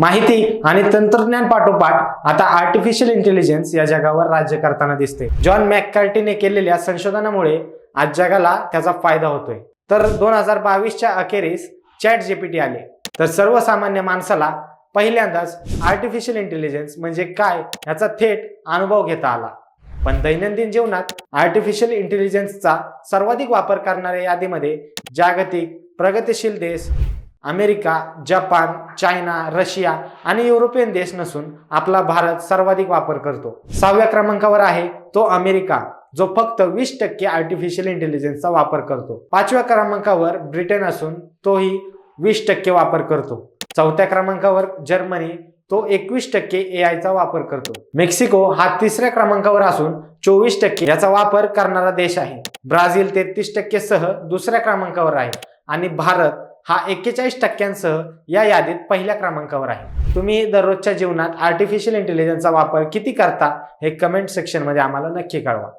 माहिती आणि तंत्रज्ञान पाठोपाठ आता आर्टिफिशियल इंटेलिजन्स या जगावर राज्य करताना दिसते. जॉन मॅककार्टीने केलेल्या संशोधनामुळे आज जगाला त्याचा फायदा होतोय. तर दोन हजार बावीसच्या अखेरीस चॅट जीपीटी आले. तर सर्वसामान्य माणसाला पहिल्यांदाच आर्टिफिशियल इंटेलिजन्स म्हणजे काय याचा थेट अनुभव घेता आला. पण दैनंदिन जीवनात आर्टिफिशियल इंटेलिजन्सचा सर्वाधिक वापर करणाऱ्या यादीमध्ये जागतिक प्रगतीशील देश अमेरिका जपान चायना रशिया आणि युरोपियन देश नसून आपला भारत सर्वाधिक वापर करतो. सहाव्या क्रमांकावर आहे तो अमेरिका जो फक्त वीस टक्के आर्टिफिशियल इंटेलिजन्सचा वापर करतो. पाचव्या क्रमांकावर ब्रिटन असून तोही वीस टक्के वापर करतो. चौथ्या क्रमांकावर जर्मनी तो एकवीस टक्के ए आयचा वापर करतो. मेक्सिको हा तिसऱ्या क्रमांकावर असून चोवीस टक्के याचा वापर करणारा देश आहे. ब्राझील तेहतीस टक्के सह दुसऱ्या क्रमांकावर आहे आणि भारत हा एक्केचाळीस टक्क्यांसह या यादीत पहिल्या क्रमांकावर आहे. तुम्ही दररोजच्या जीवनात आर्टिफिशियल इंटेलिजन्सचा वापर किती करता हे कमेंट सेक्शनमध्ये आम्हाला नक्की कळवा.